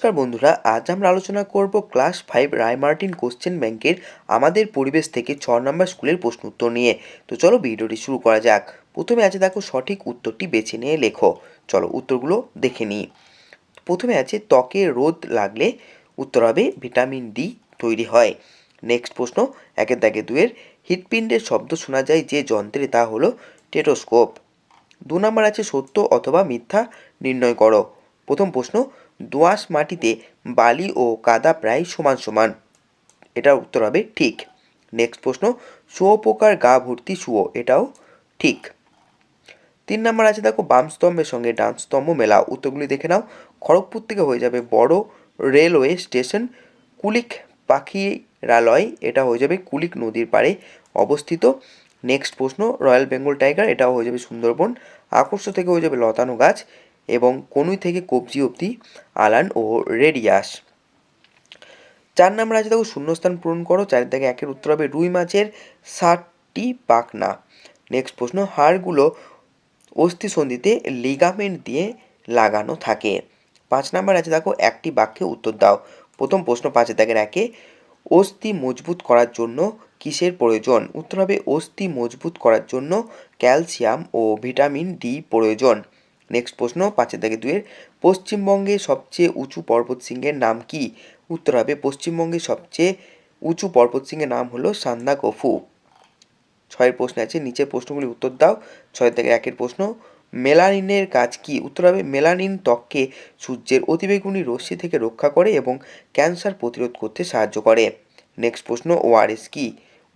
নমস্কার বন্ধুরা, আজ আমরা আলোচনা করব ক্লাস ফাইভ রায়মার্টিন কোশ্চেন ব্যাংকের আমাদের পরিবেশ থেকে ছ নম্বর স্কুলের প্রশ্ন উত্তর নিয়ে। তো চলো ভিডিওটি শুরু করা যাক। প্রথমে আছে দেখো সঠিক উত্তরটি বেছে নিয়ে লেখো। চলো উত্তরগুলো দেখে নিই। প্রথমে আছে ত্বকে রোদ লাগলে উত্তর হবে ভিটামিন ডি তৈরি হয়। নেক্সট প্রশ্ন, একের দাগে দুয়ের হৃৎপিণ্ডের শব্দ শোনা যায় যে যন্ত্রে তা হলো টেটোস্কোপ দু নম্বর আছে সত্য অথবা মিথ্যা নির্ণয় করো। প্রথম প্রশ্ন দোআঁশ মাটিতে বালি ও কাদা প্রায় সমান সমান। এটার উত্তর হবে ঠিক। নেক্সট প্রশ্ন শুয়োপোকার গা ভর্তি শুয়ো, এটাও ঠিক। তিন নম্বর আছে, দেখো, বাম স্তম্ভের সঙ্গে ডান স্তম্ভ মেলা। উত্তরগুলি দেখে নাও। খড়গপুর থেকে হয়ে যাবে বড় রেলওয়ে স্টেশন কুলিক পাখিরালয়। এটা হয়ে যাবে কুলিক নদীর পাড়ে অবস্থিত। নেক্সট প্রশ্ন, রয়্যাল বেঙ্গল টাইগার, এটাও হয়ে যাবে সুন্দরবন। আকর্ষ থেকে হয়ে যাবে লতানো গাছ। এবং কনুই থেকে কবজি অবধি আলান ও রেডিয়াস। চার নম্বর আছে দেখো শূন্যস্থান পূরণ করো চারের থেকে একের উত্তর হবে রুই মাছের ষাটটি পাখনা। নেক্সট প্রশ্ন, হাড়গুলো অস্থিসন্ধিতে লিগামেন্ট দিয়ে লাগানো থাকে। পাঁচ নাম্বার আছে দেখো একটি বাক্যে উত্তর দাও। প্রথম প্রশ্ন পাঁচে দাগের একে অস্থি মজবুত করার জন্য কিসের প্রয়োজন? উত্তর হবে অস্থি মজবুত করার জন্য ক্যালসিয়াম ও ভিটামিন ডি প্রয়োজন। নেক্সট প্রশ্ন, পাঁচের দাগে দুয়ের পশ্চিমবঙ্গে সবচেয়ে উঁচু পর্বতশৃঙ্গের নাম কি? উত্তর হবে, পশ্চিমবঙ্গে সবচেয়ে উঁচু পর্বতশৃঙ্গের নাম হলো সান্দাকফু ছয়ের প্রশ্ন আছে, নিচের প্রশ্নগুলি উত্তর দাও। ছয়ের থেকে একের প্রশ্ন, মেলানিনের কাজ কি? উত্তর হবে, মেলানিন ত্বককে সূর্যের অতিবেগুনি রশ্মি থেকে রক্ষা করে এবং ক্যান্সার প্রতিরোধ করতে সাহায্য করে। নেক্সট প্রশ্ন, ওআরএস কি?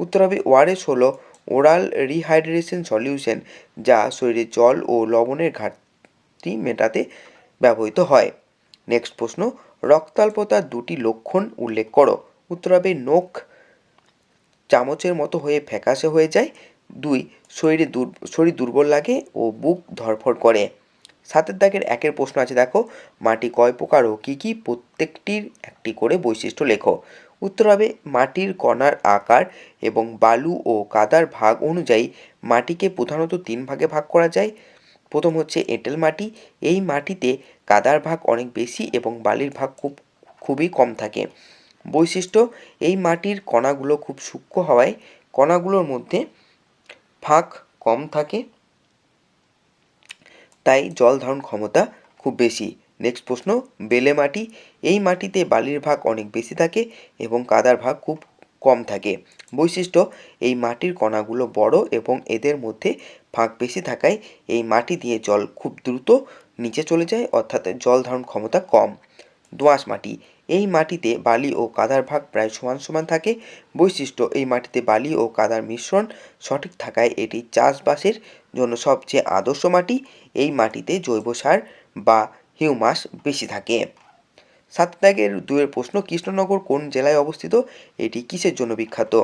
উত্তর হবে, ওআরএস হলো ওরাল রিহাইড্রেশন সলিউশন, যা শরীরে জল ও লবণের ঘাটতি মেটাতে ব্যবহৃত হয়। নেক্সট প্রশ্ন রক্তাল্পতার দুটি লক্ষণ উল্লেখ করো। উত্তর হবে নখ চামচের মতো হয়ে ফ্যাকাশে হয়ে যায়। দুই, শরীরে দুর, শরীর দুর্বল লাগে ও বুক ধরফর করে। সাতের দাগের একের প্রশ্ন আছে, দেখো। মাটি কয় প্রকার ও কী কী? প্রত্যেকটির একটি করে বৈশিষ্ট্য লেখো। উত্তর হবে মাটির কণার আকার এবং বালু ও কাদার ভাগ অনুযায়ী মাটিকে প্রধানত তিন ভাগে ভাগ করা যায়। প্রথম হচ্ছে এঁটেল মাটি। এই মাটিতে কাদার ভাগ অনেক বেশি এবং বালির ভাগ খুব, খুবই কম থাকে। বৈশিষ্ট্য, এই মাটির কণাগুলো খুব সূক্ষ্ম হওয়ায় কণাগুলোর মধ্যে ফাঁক কম থাকে, তাই জল ধারণ ক্ষমতা খুব বেশি। নেক্সট প্রশ্ন, বেলে মাটি। এই মাটিতে বালির ভাগ অনেক বেশি থাকে এবং কাদার ভাগ খুব কম থাকে। বৈশিষ্ট্য, এই মাটির কণাগুলো বড় এবং এদের মধ্যে ফাঁক বেশি থাকায় এই মাটি দিয়ে জল খুব দ্রুত নিচে চলে যায়, অর্থাৎ জল ধারণ ক্ষমতা কম। দোআঁশ মাটি, এই মাটিতে বালি ও কাদার ভাগ প্রায় সমান সমান থাকে। বৈশিষ্ট্য, এই মাটিতে বালি ও কাদার মিশ্রণ সঠিক থাকায় এটি চাষবাসের জন্য সবচেয়ে আদর্শ মাটি। এই মাটিতে জৈব সার বা হিউমাস বেশি থাকে। সাত দাগের দুয়ের প্রশ্ন, কৃষ্ণনগর কোন জেলায় অবস্থিত? এটি কিসের জন্য বিখ্যাত?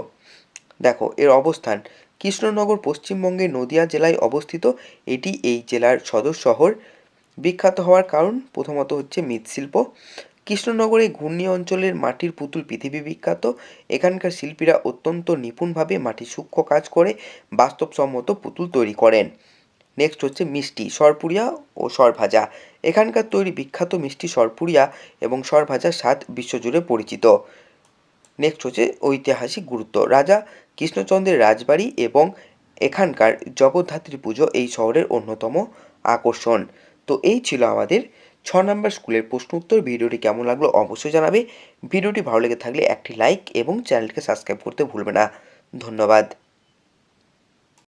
দেখো, এর অবস্থান। কৃষ্ণনগর পশ্চিমবঙ্গের নদিয়া জেলায় অবস্থিত। এটি এই জেলার সদর শহর। বিখ্যাত হওয়ার কারণ প্রথমত হচ্ছে মৃৎশিল্প। কৃষ্ণনগরে ঘূর্ণি অঞ্চলের মাটির পুতুল পৃথিবী বিখ্যাত। এখানকার শিল্পীরা অত্যন্ত নিপুণভাবে মাটির সূক্ষ্ম কাজ করে, বাস্তবসম্মত পুতুল তৈরি করেন। নেক্সট হচ্ছে মিষ্টি সরপুরিয়া ও সরভাজা। এখানকার তৈরি বিখ্যাত মিষ্টি সরপুরিয়া এবং সরভাজার স্বাদ বিশ্বজুড়ে পরিচিত। নেক্সট হচ্ছে ঐতিহাসিক গুরুত্ব। রাজা কৃষ্ণচন্দ্রের রাজবাড়ি এবং এখানকার জগদ্ধাত্রী পুজো এই শহরের অন্যতম আকর্ষণ। তো এই ছিল আমাদের ছ নম্বর স্কুলের প্রশ্ন উত্তর। ভিডিওটি কেমন লাগল অবশ্যই জানাবে। ভিডিওটি ভালো লেগে থাকলে একটি লাইক এবং চ্যানেলকে সাবস্ক্রাইব করতে ভুলবে না। ধন্যবাদ।